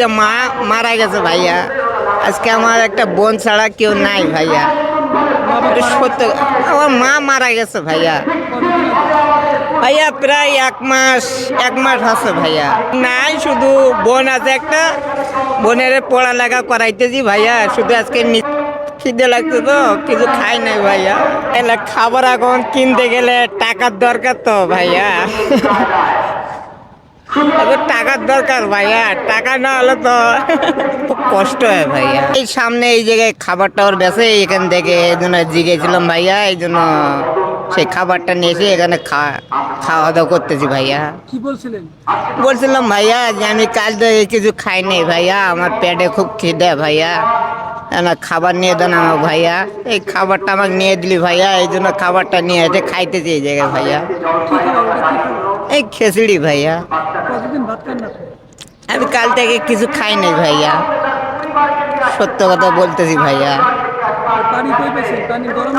যে মা মারা গেছে ভাইয়া। আজকে আমার একটা বোন ছাড়া কেউ নাই ভাইয়া। সত্য। আমার মা মারা গেছে ভাইয়া। ভাইয়া প্রায় এক মাস এক মাস আছে ভাইয়া। নাই শুধু বোন আছে একটা। বোনের পড়ালেখা করাইতেছি ভাইয়া। শুধু আজকে খিদে লাগছে তো কিছু খাই নাই ভাইয়া। এলে খাবার এখন কিনতে গেলে টাকার দরকার তো ভাইয়া। টাকার দরকার ভাইয়া টাকা না হলে তো খুব কষ্ট হয় ভাইয়া। এই সামনে এই জায়গায় খাবার টাবার বেছে এখান থেকে এই জন্য জিগেছিলাম ভাইয়া এই জন্য সেই খাবারটা নিয়ে এসে এখানে খা- খাওয়া দাওয়া করতেছি ভাইয়া। কি বলছিলেন? বলছিলাম ভাইয়া যে আমি কাল থেকে কিছু খাই নাই ভাইয়া আমার পেটে খুব খিদে ভাইয়া। না খাবার নিয়ে দেন আমার ভাইয়া। এই খাবারটা আমাকে নিয়ে দিলি ভাইয়া এই জন্য খাবারটা নিয়ে এসে খাইতেছি এই জায়গায় ভাইয়া। এই খিচুড়ি ভাইয়া? আমি কাল থেকে কিছু খাই নাই ভাইয়া। সত্য কথা বলতেছি ভাইয়া।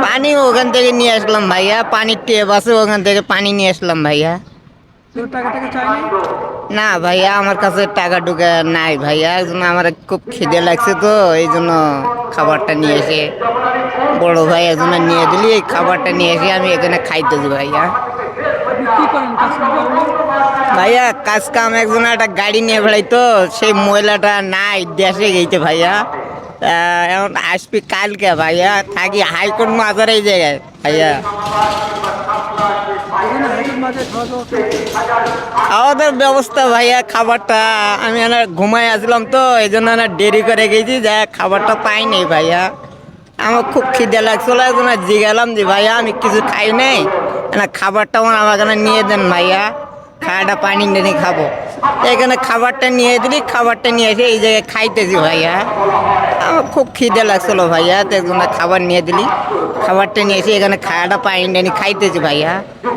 পানি ওখান থেকে নিয়ে আসলাম ভাইয়া। পানির টেপ আছে ওখান থেকে পানি নিয়ে আসলাম ভাইয়া। না ভাইয়া আমার কাছে টাকা টুকা নাই ভাইয়া। এই জন্য আমার খুব খিদে লাগছে তো এই জন্য খাবারটা নিয়ে এসে বড় ভাই এই জন্য নিয়ে দিলি এই খাবারটা নিয়ে এসে আমি এখানে খাইতেছি ভাইয়া আপনি কি করেন কাজ কাম করেন না? ভাইয়া, কাজ কাম একজন একটা গাড়ি নিয়ে বেড়াই তো, সেই মহিলাটা নাই, দেশে গেছে ভাইয়া। এখন আসবি কালকে ভাইয়া, থাকি হাইকোর্ট মাজার এই জায়গায়, ভাইয়া। খাওয়া দাওয়ার ব্যবস্থা ভাইয়া, খাবারটা আমি এনে ঘুমাই আসলাম তো, এই জন্য এনে দেরি করে গেছি, যে খাবারটা পাইনি ভাইয়া। আমার খুব খিদে লাগছিল জিগালাম যে ভাইয়া, আমি কিছু খাই নাই। না খাবারটা আমার আমার এখানে নিয়ে দেন ভাইয়া। খাওয়াটা পানি নিয়ে খাব। এখানে খাবারটা নিয়ে দিলি, খাবারটা নিয়ে এসে এই জায়গায় খাইতেছি ভাইয়া। আমার খুব খিদে লাগছিল ভাইয়া, তো খাবার নিয়ে দিলি। খাবারটা নিয়ে এসে এখানে খাওয়াটা পানি নিয়ে খাইতেছি ভাইয়া।